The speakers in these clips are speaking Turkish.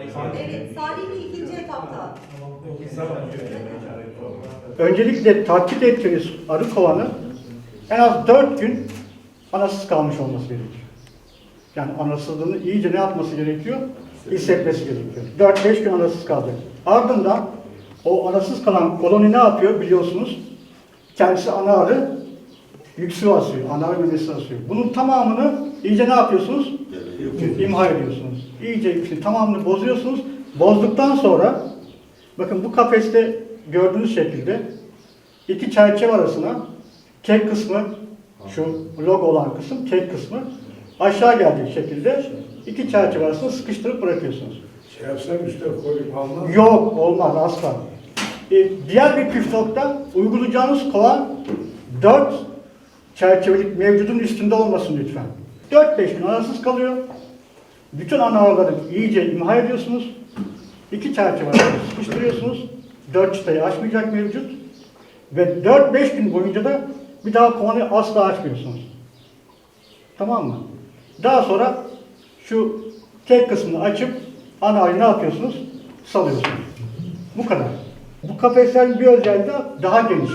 Evet, Salihli ikinci etapta. Öncelikle takip ettiğiniz arı kovanı en az 4 gün anasız kalmış olması gerekiyor. Yani anasızlığını iyice ne yapması gerekiyor? Hissetmesi gerekiyor. 4-5 gün anasız kalacak. Ardından o anasız kalan koloni ne yapıyor biliyorsunuz? Kendisi ana arı yüksü asıyor, ana arı memesi asıyor. Bunun tamamını iyice ne yapıyorsunuz? İmha ediyorsunuz. İyice yüksü, tamamını bozuyorsunuz. Bozduktan sonra bakın bu kafeste gördüğünüz şekilde iki çerçeve arasına tek kısmı şu logo olan kısım tek kısmı aşağı geldiği şekilde iki çerçeve arasına sıkıştırıp bırakıyorsunuz. Şey yapsam üstte koyup almaz. Yok olmaz asla. Ee, diğer bir püf nokta uygulayacağınız kovan 4 çerçevelik mevcudun üstünde olmasın lütfen. 4-5 gün arasız kalıyor. Bütün ana araları iyice imha ediyorsunuz. İki çerçeve arasına sıkıştırıyorsunuz. 4 çıtayı aşmayacak mevcut. Ve 4-5 gün boyunca da bir daha kovanı asla açmıyorsunuz. Tamam mı? Daha sonra şu tek kısmını açıp ana arıyı ne yapıyorsunuz? Salıyorsunuz. Bu kadar. Bu kafeslerin bir özelliği de daha geniş.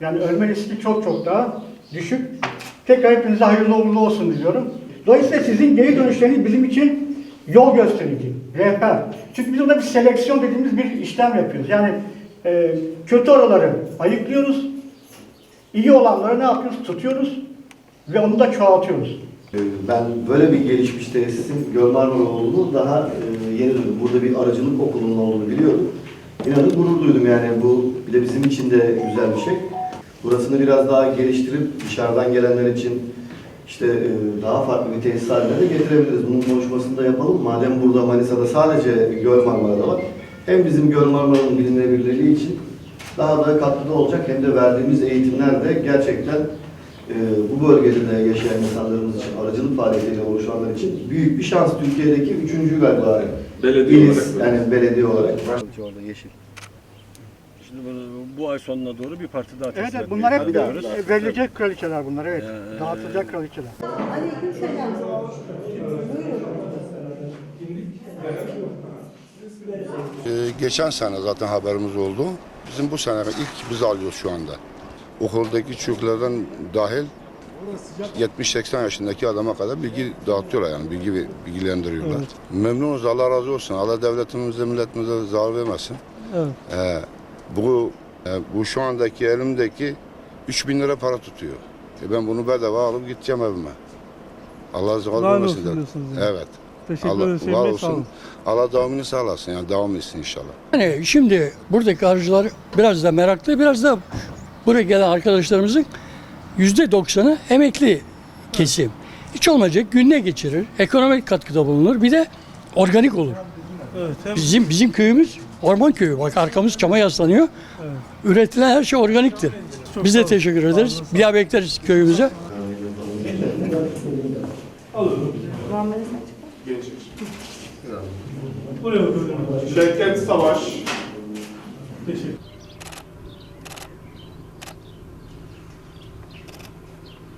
Yani ölme riski çok çok daha düşük. Tekrar hepinize hayırlı uğurlu olsun diliyorum. Dolayısıyla sizin geri dönüşleriniz bizim için yol gösterici, rehber. Çünkü biz orada bir seleksiyon dediğimiz bir işlem yapıyoruz. Yani e, kötü oraları ayıklıyoruz, iyi olanları ne yapıyoruz? Tutuyoruz ve onu da çoğaltıyoruz. Ee, Ben böyle bir gelişmiş tesisin Göl Marmara olduğunu daha e, yeni duydum. Burada bir aracılık okulunun olduğunu biliyordum. İnanın gurur duydum yani bu bir de bizim için de güzel bir şey. Burasını biraz daha geliştirip dışarıdan gelenler için işte e, daha farklı bir tesis haline de getirebiliriz. Bunun konuşmasını da yapalım. Madem burada Manisa'da sadece Göl Marmara'da var. Hem bizim Göl Marmara'nın bilinebilirliği için daha da katkıda olacak hem de verdiğimiz eğitimler de gerçekten e, bu bölgede de yaşayan insanlarımız için, aracılık faaliyetiyle oluşanlar için büyük bir şans. Türkiye'deki üçüncü galiba Belediye İliz, olarak. yani belediye olarak. Orada yeşil. Şimdi bu, bu ay sonuna doğru bir parti daha Evet, teslim evet bunlar hep planlıyoruz. e, verilecek kraliçeler bunlar evet. Ee, Dağıtılacak kraliçeler. Aleyküm selam. Buyurun. Ee, geçen sene zaten haberimiz oldu. Bizim bu sene ilk biz alıyoruz şu anda. Okuldaki çocuklardan dahil 70-80 yaşındaki adama kadar bilgi dağıtıyorlar yani bilgi bilgilendiriyorlar. Memnunuz Allah razı olsun. Allah devletimize milletimize zarar vermesin. Evet. Ee, bu e, bu şu andaki elimdeki 3000 lira para tutuyor. E ben bunu bedava alıp gideceğim evime. Allah vermesin. olsun diyorsunuz yani. Evet. Teşekkür Allah ederiz. var olsun. Allah devamını sağlasın yani devam etsin inşallah. Yani şimdi buradaki arıcılar biraz da meraklı, biraz da buraya gelen arkadaşlarımızın yüzde doksanı emekli kesim. Hiç olmayacak gününe geçirir, ekonomik katkıda bulunur, bir de organik olur. Evet. Hem Bizim bizim köyümüz orman köyü. Bak arkamız çama yaslanıyor. Üretilen her şey organiktir. Çok Biz de olun. teşekkür ederiz. Bir daha bekleriz köyümüze. Şevket Savaş.